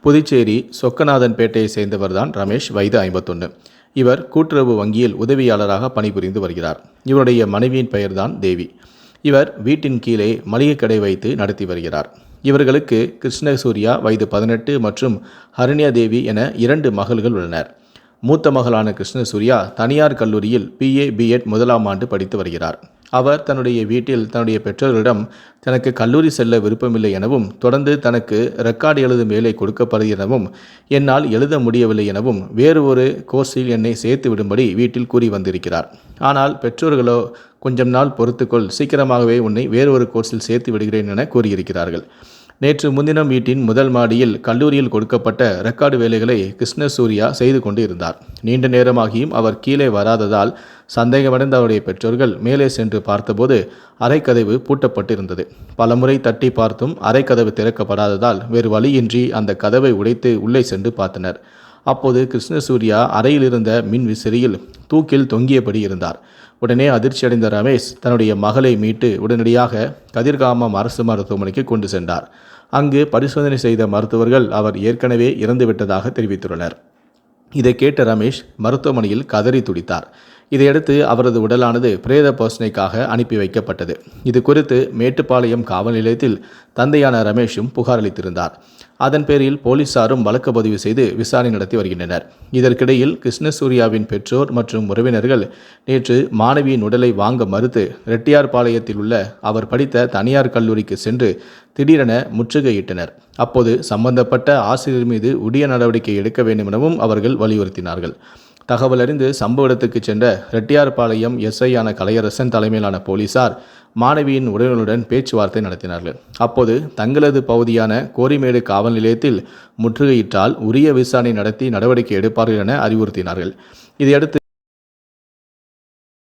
புதுச்சேரி சொக்கநாதன்பேட்டையை சேர்ந்தவர்தான் ரமேஷ் வயது ஐம்பத்தொன்று இவர் கூட்டுறவு வங்கியில் உதவியாளராக பணிபுரிந்து வருகிறார். இவருடைய மனைவியின் பெயர்தான் தேவி. இவர் வீட்டின் கீழே மளிகை கடை வைத்து நடத்தி வருகிறார். இவர்களுக்கு கிருஷ்ணசூர்யா வயது பதினெட்டு மற்றும் ஹரண்யா தேவி என இரண்டு மகள்கள் உள்ளனர். மூத்த மகளான கிருஷ்ணசூர்யா தனியார் கல்லூரியில் பிஏ பிஎட் முதலாம் ஆண்டு படித்து வருகிறார். அவர் தன்னுடைய வீட்டில் தன்னுடைய பெற்றோர்களிடம் தனக்கு கல்லூரி செல்ல விருப்பமில்லை எனவும் தொடர்ந்து தனக்கு ரெக்கார்டு எழுதும் வேலை கொடுக்கப்படுகிறது எனவும் என்னால் எழுத முடியவில்லை எனவும் வேறு ஒரு கோர்ஸில் என்னை சேர்த்து விடும்படி வீட்டில் கூறி வந்திருக்கிறார். ஆனால் பெற்றோர்களோ கொஞ்சம் நாள் பொறுத்துக்கொள் சீக்கிரமாகவே உன்னை வேறு ஒரு கோர்ஸில் சேர்த்து விடுகிறேன் என கூறியிருக்கிறார்கள். நேற்று முன்தினம் வீட்டின் முதல் மாடியில் கல்லூரியில் கொடுக்கப்பட்ட ரெக்கார்டு வேலைகளை கிருஷ்ணசூர்யா செய்து கொண்டு இருந்தார் நீண்ட நேரமாகியும் அவர் கீழே வராததால் சந்தேகமடைந்த அவருடைய பெற்றோர்கள் மேலே சென்று பார்த்தபோது அரைக்கதவு பூட்டப்பட்டிருந்தது. பலமுறை தட்டி பார்த்தும் அறைக்கதவு திறக்கப்படாததால் வேறு வழியின்றி அந்த கதவை உடைத்து உள்ளே சென்று பார்த்தனர். அப்போது கிருஷ்ணசூர்யா அறையில் இருந்த மின் விசிறியில் தூக்கில் தொங்கியபடி இருந்தார். உடனே அதிர்ச்சியடைந்த ரமேஷ் தன்னுடைய மகளை மீட்டு உடனடியாக கதிர்காமம் அரசு மருத்துவமனைக்கு கொண்டு சென்றார். அங்கு பரிசோதனை செய்த மருத்துவர்கள் அவர் ஏற்கனவே இறந்துவிட்டதாக தெரிவித்துள்ளனர். இதை கேட்ட ரமேஷ் மருத்துவமனையில் கதறி துடித்தார். இதையடுத்து அவரது உடலானது பிரேத பரிசோதனைக்காக அனுப்பி வைக்கப்பட்டது. இது குறித்து மேட்டுப்பாளையம் காவல் நிலையத்தில் தந்தையான ரமேஷும் புகார் அளித்திருந்தார். அதன் பேரில் போலீசாரும் வழக்கு பதிவு செய்து விசாரணை நடத்தி வருகின்றனர். இதற்கிடையில் கிருஷ்ணசூர்யாவின் பெற்றோர் மற்றும் உறவினர்கள் நேற்று மாணவியின் உடலை வாங்க மறுத்து ரெட்டியார்பாளையத்தில் உள்ள அவர் படித்த தனியார் கல்லூரிக்கு சென்று திடீரென முற்றுகையிட்டனர். அப்போது சம்பந்தப்பட்ட ஆசிரியர் மீது உரிய நடவடிக்கை எடுக்க வேண்டும் எனவும் அவர்கள் வலியுறுத்தினார்கள். தகவல் அறிந்து சம்பவ இடத்துக்கு சென்ற ரெட்டியார்பாளையம் எஸ்ஐயான கலையரசன் தலைமையிலான போலீசார் மாணவியின் உறவினருடன் பேச்சுவார்த்தை நடத்தினார்கள். அப்போது தங்களது பகுதியான கோரிமேடு காவல் நிலையத்தில் முற்றுகையிட்டால் உரிய விசாரணை நடத்தி நடவடிக்கை எடுப்பார்கள் என அறிவுறுத்தினார்கள். இதையடுத்து